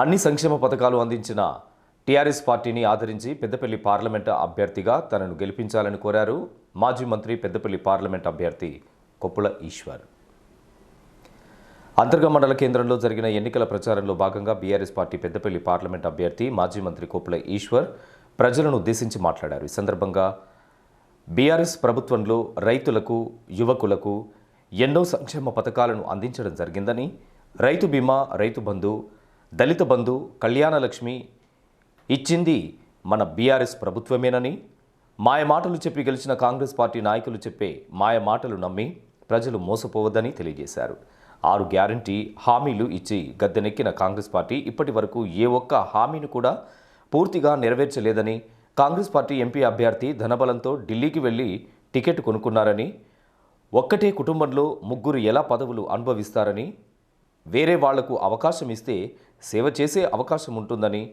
అన్ని సంక్షేమ పథకాలు అందించిన టీఆర్ఎస్ పార్టీని ఆదరించి పెద్దపల్లి పార్లమెంటు అభ్యర్థిగా తనను గెలిపించాలని కోరారు మాజీ మంత్రి పెద్దపల్లి పార్లమెంట్ అభ్యర్థి కొప్పుల ఈశ్వర్. అంతర్గ మండల కేంద్రంలో జరిగిన ఎన్నికల ప్రచారంలో భాగంగా బీఆర్ఎస్ పార్టీ పెద్దపల్లి పార్లమెంట్ అభ్యర్థి మాజీ మంత్రి కొప్పుల ఈశ్వర్ ప్రజలను ఉద్దేశించి మాట్లాడారు. ఈ సందర్భంగా బీఆర్ఎస్ ప్రభుత్వంలో రైతులకు యువకులకు ఎన్నో సంక్షేమ పథకాలను అందించడం జరిగిందని రైతు బీమా రైతు బంధు దళిత బంధు కళ్యాణలక్ష్మి ఇచ్చింది మన బీఆర్ఎస్ ప్రభుత్వమేనని మాయ మాటలు చెప్పి గెలిచిన కాంగ్రెస్ పార్టీ నాయకులు చెప్పే మాయ మాటలు నమ్మి ప్రజలు మోసపోవద్దని తెలియజేశారు. ఆరు గ్యారంటీ హామీలు ఇచ్చి గద్దెనెక్కిన కాంగ్రెస్ పార్టీ ఇప్పటి వరకు ఏ ఒక్క హామీని కూడా పూర్తిగా నెరవేర్చలేదని కాంగ్రెస్ పార్టీ ఎంపీ అభ్యర్థి ధనబలంతో ఢిల్లీకి వెళ్ళి టికెట్ కొనుక్కున్నారని ఒక్కటే కుటుంబంలో ముగ్గురు ఎలా పదవులు అనుభవిస్తారని వేరే వాళ్ళకు అవకాశం ఇస్తే సేవ చేసే అవకాశం ఉంటుందని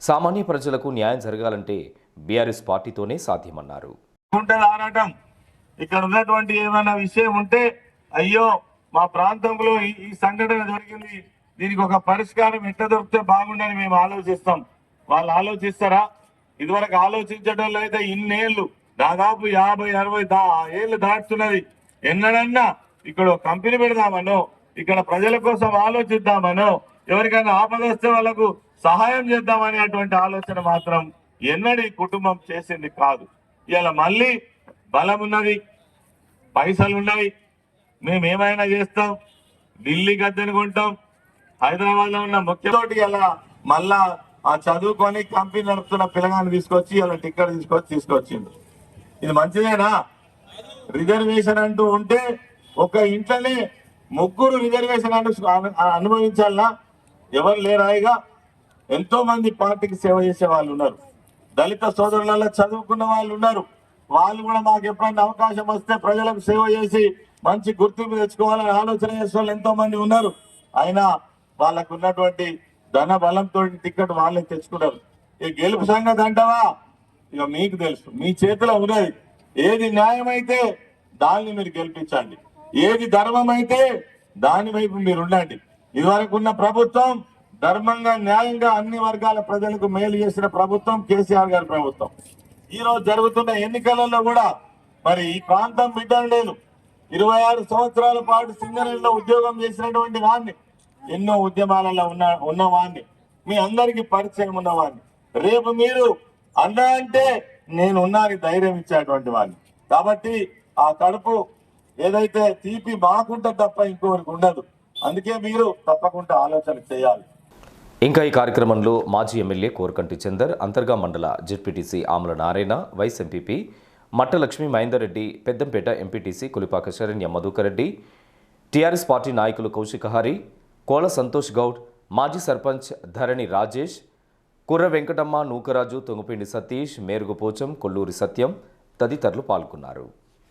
సామాన్య ప్రజలకు న్యాయం జరగాలంటే బీఆర్ఎస్ పార్టీతోనే సాధ్యమన్నారు. ఉంటది ఆరాటం. ఇక్కడ ఉన్నటువంటి ఏమైనా విషయం ఉంటే అయ్యో మా ప్రాంతంలో ఈ- సంఘటన జరిగింది. దీనికి ఒక పరిష్కారం ఎట్లా దొరికితే బాగుండని మేము ఆలోచిస్తాం. వాళ్ళు ఆలోచిస్తారా? ఇదివరకు ఆలోచించడం అయితే ఇన్నేళ్ళు దాదాపు యాభై అరవై దా ఏళ్ళు దాటుతున్నది. ఎన్నడన్నా ఇక్కడ కంపెనీ పెడదామనో ఇక్కడ ప్రజల కోసం ఆలోచిద్దామనో ఎవరికైనా ఆపద వస్తే వాళ్ళకు సహాయం చేద్దామనే అటువంటి ఆలోచన మాత్రం ఎన్నడూ ఈ కుటుంబం చేసింది కాదు. ఇలా మళ్ళీ బలం ఉన్నది పైసలు ఉన్నవి. మేము ఏమైనా చేస్తాం? ఢిల్లీ గద్దెని కొంటాం. హైదరాబాద్లో ఉన్న ముఖ్యతోటి ఇలా మళ్ళా ఆ చదువుకొని కంపెనీ నడుపుతున్న పిల్లగాన్ని తీసుకొచ్చి ఇలా టిక్కెట్ తీసుకొచ్చి తీసుకొచ్చిండు. ఇది మంచిదేనా? రిజర్వేషన్ అంటూ ఉంటే ఒక ఇంట్లోనే ముగ్గురు రిజర్వేషన్ అనుభవించాలన్నా ఎవరు లేరాయిగా ఎంతో మంది పార్టీకి సేవ చేసే వాళ్ళు ఉన్నారు. దళిత సోదరులలో చదువుకున్న వాళ్ళు ఉన్నారు. వాళ్ళు కూడా మాకు ఎప్పుడైనా అవకాశం వస్తే ప్రజలకు సేవ చేసి మంచి గుర్తింపు తెచ్చుకోవాలని ఆలోచన చేసే వాళ్ళు ఎంతో మంది ఉన్నారు. అయినా వాళ్ళకు ఉన్నటువంటి ధన బలంతో టికెట్ వాళ్ళే తెచ్చుకున్నారు. ఇక గెలుపు సంగతి అంటావా? ఇక మీకు తెలుసు. మీ చేతిలో ఉన్నది. ఏది న్యాయమైతే దాన్ని మీరు గెలిపించండి. ఏది ధర్మం అయితే దాని వైపు మీరు ఉండండి ఇదివరకు ఉన్న ప్రభుత్వం ధర్మంగా న్యాయంగా అన్ని వర్గాల ప్రజలకు మేలు చేసిన ప్రభుత్వం కేసీఆర్ గారి ప్రభుత్వం. ఈ రోజు జరుగుతున్న ఎన్నికలలో కూడా మరి ఈ ప్రాంతం బిడ్డలు లేదు ఇరవై ఆరు సంవత్సరాల పాటు సింగరేణిలో ఉద్యోగం చేసినటువంటి వాడిని ఎన్నో ఉద్యమాలలో ఉన్న ఉన్నవాడిని మీ అందరికి పరిచయం ఉన్నవాడిని. రేపు మీరు అన్నా అంటే నేను ఉన్నాని ధైర్యం ఇచ్చేటువంటి వాడిని. కాబట్టి ఆ కడుపు ఏదైతే తీపి మాకుంటుంది తప్ప ఇంకోరికి ఉండదు. అందుకే మీరు తప్పకుండా ఆలోచన చేయాలి. ఇంకా ఈ కార్యక్రమంలో మాజీ ఎమ్మెల్యే కోరకంటి చందర్ అంతర్గా మండల ZPTC Amula Narayana vice MPP Mattalakshmi Mahender Reddy Peddampet MPTC Kulipaka Sharanya Madhukar Reddy TRS party నాయకులు కౌశిక హరి కోల సంతోష్ గౌడ్ మాజీ సర్పంచ్ ధరణి రాజేష్ కుర్ర వెంకటమ్మ నూకరాజు తొంగపిండి సతీష్ మేరుగుపోచం కొల్లూరి సత్యం తదితరులు పాల్గొన్నారు.